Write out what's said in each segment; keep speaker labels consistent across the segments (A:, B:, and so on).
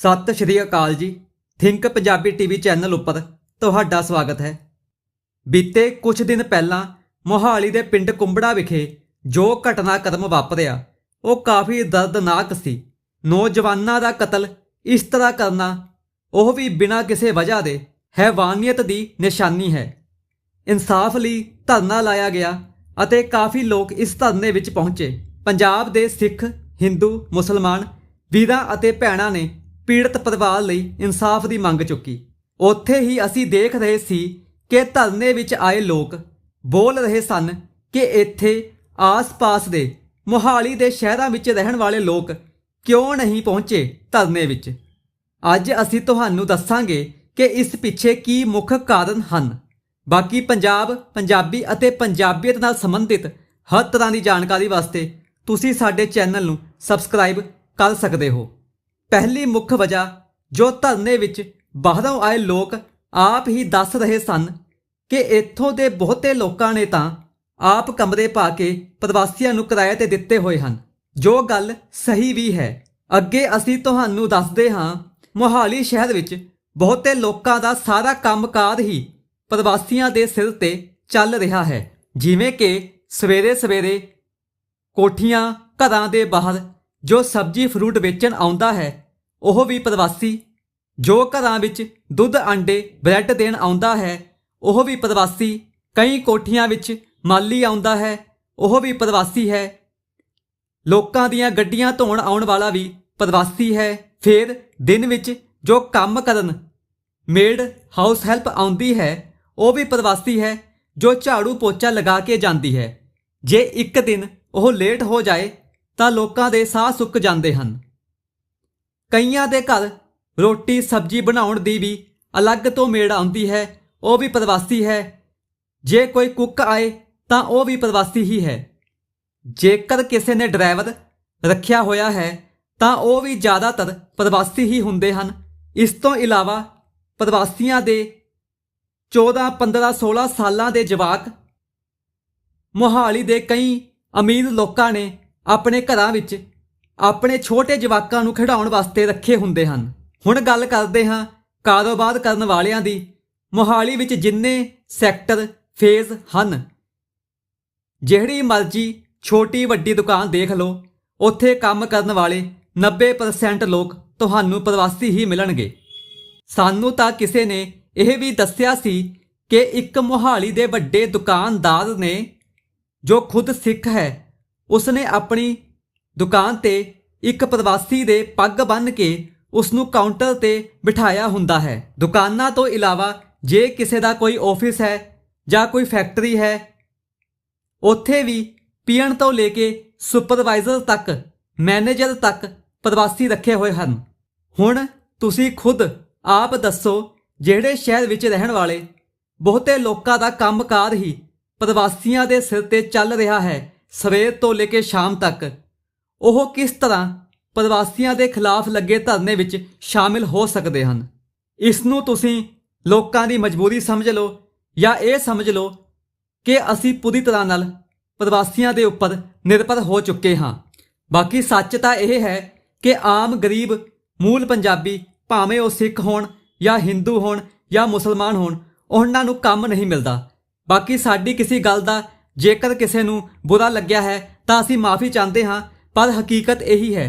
A: ਸਤਿ ਸ਼੍ਰੀ ਅਕਾਲ ਜੀ। Think Punjabi TV channel ਉੱਪਰ ਤੁਹਾਡਾ ਸਵਾਗਤ ਹੈ। ਬੀਤੇ ਕੁਝ ਦਿਨ ਪਹਿਲਾਂ ਮੋਹਾਲੀ ਦੇ ਪਿੰਡ ਕੁੰਬੜਾ ਵਿਖੇ ਜੋ ਘਟਨਾਕ੍ਰਮ ਵਾਪਰਿਆ, ਉਹ ਕਾਫੀ ਦਰਦਨਾਕ ਸੀ। ਨੌਜਵਾਨਾਂ ਦਾ ਕਤਲ ਇਸ ਤਰ੍ਹਾਂ ਕਰਨਾ, ਉਹ ਵੀ ਬਿਨਾਂ ਕਿਸੇ ਵਜ੍ਹਾ ਦੇ ਹੈਵਾਨੀਅਤ ਦੀ ਨਿਸ਼ਾਨੀ ਹੈ। ਇਨਸਾਫ ਲਈ ਧਰਨਾ ਲਾਇਆ ਗਿਆ ਅਤੇ ਕਾਫੀ ਲੋਕ ਇਸ ਧਰਨੇ ਵਿੱਚ ਪਹੁੰਚੇ। ਪੰਜਾਬ ਦੇ ਸਿੱਖ, ਹਿੰਦੂ, ਮੁਸਲਮਾਨ ਵੀਰਾਂ ਅਤੇ ਭੈਣਾਂ ਨੇ ਪੀੜਤ ਪਰਿਵਾਰ ਲਈ ਇਨਸਾਫ ਦੀ ਮੰਗ ਚੁੱਕੀ। ਉੱਥੇ ਹੀ ਅਸੀਂ ਦੇਖ ਰਹੇ ਸੀ ਕਿ ਧਰਨੇ ਵਿੱਚ ਆਏ ਲੋਕ ਬੋਲ ਰਹੇ ਸਨ ਕਿ ਇੱਥੇ ਆਸ-ਪਾਸ ਦੇ ਮੋਹਾਲੀ ਦੇ ਸ਼ਹਿਰਾਂ ਵਿੱਚ ਰਹਿਣ ਵਾਲੇ ਲੋਕ ਕਿਉਂ ਨਹੀਂ ਪਹੁੰਚੇ ਧਰਨੇ ਵਿੱਚ। ਅੱਜ ਅਸੀਂ ਤੁਹਾਨੂੰ ਦੱਸਾਂਗੇ ਕਿ ਇਸ ਪਿੱਛੇ ਕੀ ਮੁੱਖ ਕਾਰਨ ਹਨ। ਬਾਕੀ ਪੰਜਾਬ, ਪੰਜਾਬੀ ਅਤੇ ਪੰਜਾਬੀਅਤ ਨਾਲ ਸੰਬੰਧਿਤ ਹਰ ਤਰ੍ਹਾਂ ਦੀ ਜਾਣਕਾਰੀ ਵਾਸਤੇ ਤੁਸੀਂ ਸਾਡੇ ਚੈਨਲ ਨੂੰ ਸਬਸਕ੍ਰਾਈਬ ਕਰ ਸਕਦੇ ਹੋ। ਪਹਿਲੀ ਮੁੱਖ ਵਜ੍ਹਾ ਜੋ ਧਰਨੇ ਵਿੱਚ ਬਾਹਰੋਂ ਆਏ ਲੋਕ ਆਪ ਹੀ ਦੱਸ ਰਹੇ ਸਨ ਕਿ ਇੱਥੋਂ ਦੇ ਬਹੁਤੇ ਲੋਕਾਂ ਨੇ ਤਾਂ ਆਪ ਕਮਰੇ ਪਾ ਕੇ ਪ੍ਰਵਾਸੀਆਂ ਨੂੰ ਕਿਰਾਏ ਤੇ ਦਿੱਤੇ ਹੋਏ ਹਨ। ਜੋ ਗੱਲ ਸਹੀ ਵੀ ਹੈ। ਅੱਗੇ ਅਸੀਂ ਤੁਹਾਨੂੰ ਦੱਸਦੇ ਹਾਂ, ਮੋਹਾਲੀ ਸ਼ਹਿਰ ਵਿੱਚ ਬਹੁਤੇ ਲੋਕਾਂ ਦਾ ਸਾਰਾ ਕੰਮਕਾਰ ਹੀ ਪ੍ਰਵਾਸੀਆਂ ਦੇ ਸਿਰ ਤੇ ਚੱਲ ਰਿਹਾ ਹੈ। ਜਿਵੇਂ ਕਿ ਸਵੇਰੇ ਸਵੇਰੇ ਕੋਠੀਆਂ, ਘਰਾਂ ਦੇ ਬਾਹਰ ਜੋ ਸਬਜ਼ੀ ਫਰੂਟ ਵੇਚਣ ਆਉਂਦਾ ਹੈ, ਉਹ ਵੀ ਪ੍ਰਵਾਸੀ ਜੋ ਘਰਾਂ ਵਿੱਚ ਦੁੱਧ ਅੰਡੇ ਬ੍ਰੈਡ ਦੇਣ ਆਉਂਦਾ ਹੈ, ਉਹ ਵੀ ਪ੍ਰਵਾਸੀ ਕਈ ਕੋਠੀਆਂ ਵਿੱਚ ਮਾਲੀ ਆਉਂਦਾ ਹੈ, ਉਹ ਵੀ ਪ੍ਰਵਾਸੀ ਹੈ। ਲੋਕਾਂ ਦੀਆਂ ਗੱਡੀਆਂ ਧੋਣ ਆਉਣ ਵਾਲਾ ਵੀ ਪ੍ਰਵਾਸੀ ਹੈ। ਫਿਰ ਦਿਨ ਵਿੱਚ ਜੋ ਕੰਮ ਕਰਨ, ਮੇਡ ਹਾਊਸ ਹੈਲਪ ਆਉਂਦੀ ਹੈ, ਉਹ ਵੀ ਪ੍ਰਵਾਸੀ ਹੈ, ਜੋ ਝਾੜੂ ਪੋਚਾ ਲਗਾ ਕੇ ਜਾਂਦੀ ਹੈ। ਜੇ ਇੱਕ ਦਿਨ ਉਹ ਲੇਟ ਹੋ ਜਾਏ ਤਾਂ ਲੋਕਾਂ ਦੇ ਸਾਹ ਸੁੱਕ ਜਾਂਦੇ ਹਨ। ਕਈਆਂ ਦੇ ਘਰ ਰੋਟੀ, ਸਬਜ਼ੀ ਬਣਾਉਣ ਦੀ ਵੀ ਅਲੱਗ ਤੋਂ ਮੇੜ ਆਉਂਦੀ ਹੈ, ਉਹ ਵੀ ਪ੍ਰਵਾਸੀ ਹੈ। ਜੇ ਕੋਈ ਕੁੱਕ ਆਏ ਤਾਂ ਉਹ ਵੀ ਪ੍ਰਵਾਸੀ ਹੀ ਹੈ। ਜੇਕਰ ਕਿਸੇ ਨੇ ਡਰਾਈਵਰ ਰੱਖਿਆ ਹੋਇਆ ਹੈ, ਤਾਂ ਉਹ ਵੀ ਜ਼ਿਆਦਾਤਰ ਪ੍ਰਵਾਸੀ ਹੀ ਹੁੰਦੇ ਹਨ। ਇਸ ਤੋਂ ਇਲਾਵਾ ਪ੍ਰਵਾਸੀਆਂ ਦੇ 14 15 16 ਸਾਲਾਂ ਦੇ ਜਵਾਕ ਮੋਹਾਲੀ ਦੇ ਕਈ ਅਮੀਰ ਲੋਕਾਂ ਨੇ ਆਪਣੇ ਘਰਾਂ ਵਿੱਚ ਆਪਣੇ ਛੋਟੇ ਜਵਾਕਾਂ ਨੂੰ ਖਿਡਾਉਣ ਵਾਸਤੇ ਰੱਖੇ ਹੁੰਦੇ ਹਨ। ਹੁਣ ਗੱਲ ਕਰਦੇ ਹਾਂ ਕਾਰੋਬਾਰ ਕਰਨ ਵਾਲਿਆਂ ਦੀ। ਮੋਹਾਲੀ ਵਿੱਚ ਜਿੰਨੇ ਸੈਕਟਰ, ਫੇਜ਼ ਹਨ। ਜਿਹੜੀ ਮਰਜ਼ੀ ਛੋਟੀ ਵੱਡੀ ਦੁਕਾਨ ਦੇਖ ਲਓ, ਉੱਥੇ ਕੰਮ ਕਰਨ ਵਾਲੇ 90% ਲੋਕ ਤੁਹਾਨੂੰ ਪ੍ਰਵਾਸੀ ਹੀ ਮਿਲਣਗੇ। ਸਾਨੂੰ ਤਾਂ ਕਿਸੇ ਨੇ ਇਹ ਵੀ ਦੱਸਿਆ ਸੀ ਕਿ ਇੱਕ ਮੋਹਾਲੀ ਦੇ ਵੱਡੇ ਦੁਕਾਨਦਾਰ ਨੇ ਜੋ ਖੁਦ ਸਿੱਖ ਹੈ ਉਸਨੇ ਆਪਣੀ ਦੁਕਾਨ ਤੇ ਇੱਕ ਪ੍ਰਵਾਸੀ ਦੇ ਪੱਗ ਬੰਨ੍ਹ ਕੇ ਉਸ ਨੂੰ ਕਾਊਂਟਰ ਤੇ ਬਿਠਾਇਆ ਹੁੰਦਾ ਹੈ। ਦੁਕਾਨਾਂ ਤੋਂ ਇਲਾਵਾ ਜੇ ਕਿਸੇ ਦਾ ਕੋਈ ਆਫਿਸ ਹੈ ਜਾਂ ਕੋਈ ਫੈਕਟਰੀ ਹੈ, ਉੱਥੇ ਵੀ ਪੀਣ ਤੋਂ ਲੈ ਕੇ ਸੁਪਰਵਾਈਜ਼ਰ ਤੱਕ, ਮੈਨੇਜਰ ਤੱਕ ਪ੍ਰਵਾਸੀ ਰੱਖੇ ਹੋਏ ਹਨ। ਹੁਣ ਤੁਸੀਂ ਖੁਦ ਆਪ ਦੱਸੋ, ਜਿਹੜੇ ਸ਼ਹਿਰ ਵਿੱਚ ਰਹਿਣ ਵਾਲੇ ਬਹੁਤੇ ਲੋਕਾਂ ਦਾ ਕੰਮਕਾਰ ਹੀ ਪ੍ਰਵਾਸੀਆਂ ਦੇ ਸਿਰ ਤੇ ਚੱਲ ਰਿਹਾ ਹੈ। ਸਵੇਰ ਤੋਂ ਲੈ ਕੇ ਸ਼ਾਮ ਤੱਕ। ਉਹ ਕਿਸ ਤਰ੍ਹਾਂ ਪ੍ਰਵਾਸੀਆਂ ਦੇ ਖਿਲਾਫ ਲੱਗੇ ਧਰਨੇ ਵਿੱਚ ਸ਼ਾਮਿਲ ਹੋ ਸਕਦੇ ਹਨ? ਇਸ ਨੂੰ ਤੁਸੀਂ ਲੋਕਾਂ ਦੀ ਮਜਬੂਰੀ ਸਮਝ ਲਓ ਜਾਂ ਇਹ ਸਮਝ ਲਓ ਕਿ ਅਸੀਂ ਪੂਰੀ ਤਰ੍ਹਾਂ ਨਾਲ ਪ੍ਰਵਾਸੀਆਂ ਦੇ ਉੱਪਰ ਨਿਰਭਰ ਹੋ ਚੁੱਕੇ ਹਾਂ। ਬਾਕੀ ਸੱਚ ਤਾਂ ਇਹ ਹੈ ਕਿ ਆਮ ਗਰੀਬ, ਮੂਲ ਪੰਜਾਬੀ ਭਾਵੇਂ ਉਹ ਸਿੱਖ ਹੋਣ ਜਾਂ ਹਿੰਦੂ ਹੋਣ ਜਾਂ ਮੁਸਲਮਾਨ ਹੋਣ, ਉਹਨਾਂ ਨੂੰ ਕੰਮ ਨਹੀਂ ਮਿਲਦਾ। ਬਾਕੀ ਸਾਡੀ ਕਿਸੇ ਗੱਲ ਦਾ ਜੇਕਰ ਕਿਸੇ ਨੂੰ ਬੁਰਾ ਲੱਗਿਆ ਹੈ, ਤਾਂ ਅਸੀਂ ਮਾਫੀ ਚਾਹੁੰਦੇ ਹਾਂ, ਪਰ ਹਕੀਕਤ ਇਹੀ ਹੈ।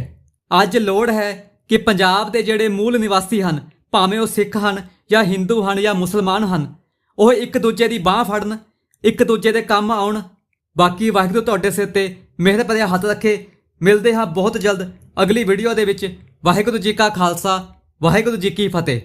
A: ਅੱਜ ਲੋੜ ਹੈ ਕਿ ਪੰਜਾਬ ਦੇ ਜਿਹੜੇ ਮੂਲ ਨਿਵਾਸੀ ਹਨ, ਭਾਵੇਂ ਉਹ ਸਿੱਖ ਹਨ, ਜਾਂ ਹਿੰਦੂ ਹਨ, ਜਾਂ ਮੁਸਲਮਾਨ ਹਨ, ਉਹ ਇੱਕ ਦੂਜੇ ਦੀ ਬਾਹ ਫੜਨ, ਇੱਕ ਦੂਜੇ ਦੇ ਕੰਮ ਆਉਣ। ਬਾਕੀ ਵਾਹਿਗੁਰੂ ਤੁਹਾਡੇ ਸਿਰ ਤੇ ਮਿਹਰ ਭਰਿਆ ਹੱਥ ਰੱਖੇ। ਮਿਲਦੇ ਹਾਂ ਬਹੁਤ ਜਲਦ ਅਗਲੀ ਵੀਡੀਓ ਦੇ ਵਿੱਚ। ਵਾਹਿਗੁਰੂ ਜੀ ਕਾ ਖਾਲਸਾ, ਵਾਹਿਗੁਰੂ ਜੀ ਕੀ ਫਤਿਹ।